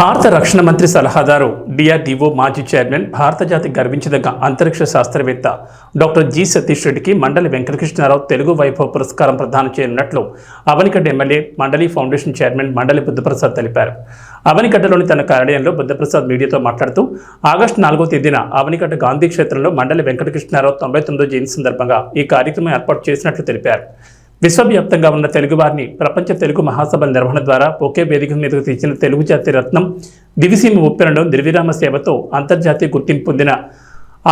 భారత రక్షణ మంత్రి సలహాదారు డిఆర్డీఓ మాజీ చైర్మన్ భారత జాతి గర్వించదగ్గ అంతరిక్ష శాస్త్రవేత్త డాక్టర్ జి సతీష్ రెడ్డికి మండలి వెంకటకృష్ణారావు తెలుగు వైభవ పురస్కారం ప్రదానం చేయనున్నట్లు Avanigadda MLA Mandali foundation chairman Mandali Buddhaprasad తెలిపారు. అవనిగడ్డలోని తన కార్యాలయంలో బుద్ధప్రసాద్ మీడియాతో మాట్లాడుతూ ఆగస్టు నాలుగో తేదీన అవనిగడ్డ గాంధీ క్షేత్రంలో మండలి వెంకటకృష్ణారావు తొంభై తొమ్మిదో జయంతి సందర్భంగా ఈ కార్యక్రమం ఏర్పాటు చేసినట్లు తెలిపారు. విశ్వవ్యాప్తంగా ఉన్న తెలుగువారిని ప్రపంచ తెలుగు మహాసభల నిర్వహణ ద్వారా ఒకే వేదిక మీదకు తెచ్చిన తెలుగు జాతి రత్నం దివిసీమ ఉప్పెనడం నిర్విరామ సేవతో అంతర్జాతీయ గుర్తింపు పొందిన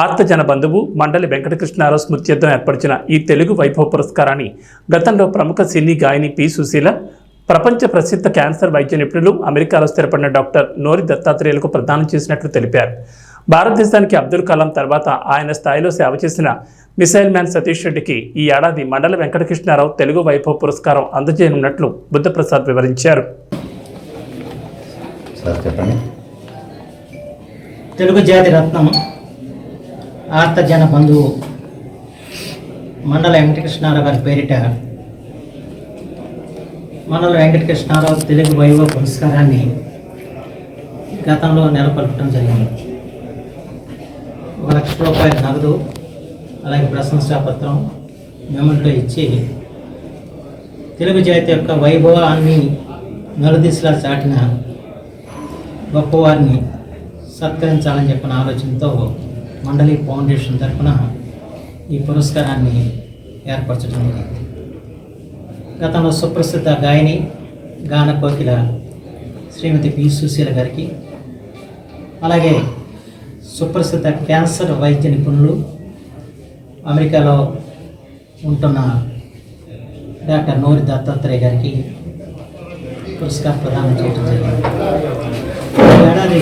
ఆర్తజన బంధువు మండలి వెంకటకృష్ణారావు స్మృత్యర్థం ఏర్పరిచిన ఈ తెలుగు వైభవ పురస్కారాన్ని గతంలో ప్రముఖ సినీ గాయని పి. సుశీల ప్రపంచ ప్రసిద్ధ క్యాన్సర్ వైద్య నిపుణులు అమెరికాలో స్థిరపడిన డాక్టర్ నోరి దత్తాత్రేయులకు ప్రదానం చేసినట్లు తెలిపారు. భారతదేశానికి అబ్దుల్ కలాం తర్వాత ఆయన స్థాయిలో సేవ చేసిన మిసైల్ మ్యాన్ సతీష్ రెడ్డికి ఈ ఏడాది మండల వెంకటకృష్ణారావు తెలుగు వైభవ పురస్కారం అందజేయనున్నట్లు బుద్ధప్రసాద్ వివరించారు. తెలుగు జాతి రత్నం ఆర్తజన బంధువు మండల వెంకటకృష్ణారావు గారి పేరిట మండల వెంకటకృష్ణారావు తెలుగు వైభవ పురస్కారాన్ని గతంలో నెలకొల్పడం జరిగింది. ఒక లక్ష రూపాయల నగదు అలాగే ప్రశంసాపత్రం మెమరీలో ఇచ్చి తెలుగు జాతి యొక్క వైభవాన్ని నలుదిశలా చాటిన గొప్పవారిని సత్కరించాలని చెప్పిన ఆలోచనతో మండలి ఫౌండేషన్ తరఫున ఈ పురస్కారాన్ని ఏర్పరచడం జరిగింది. గతంలో సుప్రసిద్ధ గాయని గాన కోకిల శ్రీమతి పి సుశీల గారికి అలాగే సుప్రసిద్ధ క్యాన్సర్ వైద్య నిపుణులు అమెరికాలో ఉంటున్న డాక్టర్ నూరి దత్తాత్రేయ గారికి పురస్కారం ప్రదానం చేయడం జరిగింది. ఏడాది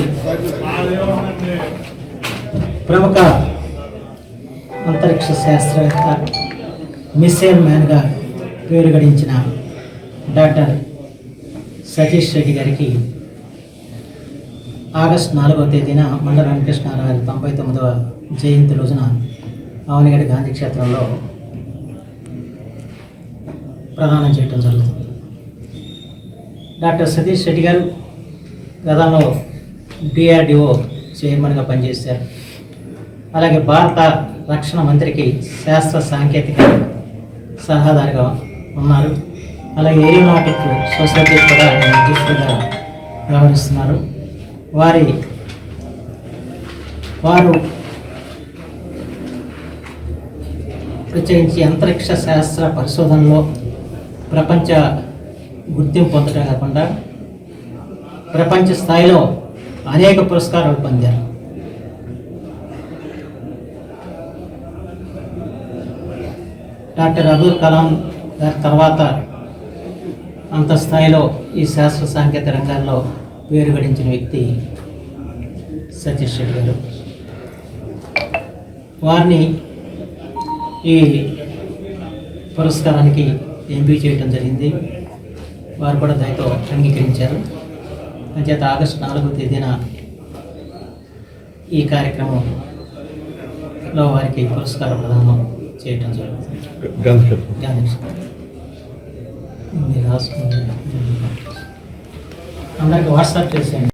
ప్రముఖ అంతరిక్ష శాస్త్రవేత్త మిస్సైల్ మ్యాన్గా పేరు గడించిన డాక్టర్ సతీష్ రెడ్డి గారికి ఆగస్టు నాలుగవ తేదీన మండల వెంకటేశ్వరరావు తొంభై తొమ్మిదవ జయంతి రోజున అవనిగడ్డ గాంధీ క్షేత్రంలో ప్రదానం చేయడం జరుగుతుంది. డాక్టర్ సతీష్ రెడ్డి గారు గతంలో డిఆర్డిఓ చైర్మన్గా పనిచేశారు. అలాగే భారత రక్షణ మంత్రికి శాస్త్ర సాంకేతిక సలహాదారుగా ఉన్నారు. అలాగే ఏరోనాటిక్ సొసైటీ కూడా అధ్యక్షుడిగా వ్యవహరిస్తున్నారు. వారి వారు ప్రత్యేకించి అంతరిక్ష శాస్త్ర పరిశోధనలో ప్రపంచ గుర్తింపు పొందడం కాకుండా ప్రపంచ స్థాయిలో అనేక పురస్కారాలు పొందారు. డాక్టర్ అబ్దుల్ కలాం గారి తర్వాత అంత స్థాయిలో ఈ శాస్త్ర సాంకేతిక రంగాల్లో పేరు గడించిన వ్యక్తి సతీష్ రెడ్డి గారు. వారిని ఈ పురస్కారానికి ఎంపిక చేయడం జరిగింది. వారు కూడా దయతో అంగీకరించారు. అంచేత ఆగస్టు నాలుగో తేదీన ఈ కార్యక్రమంలో వారికి పురస్కార ప్రదానం చేయటం జరుగుతుంది. అందరికి వాట్సాప్ చేసేయండి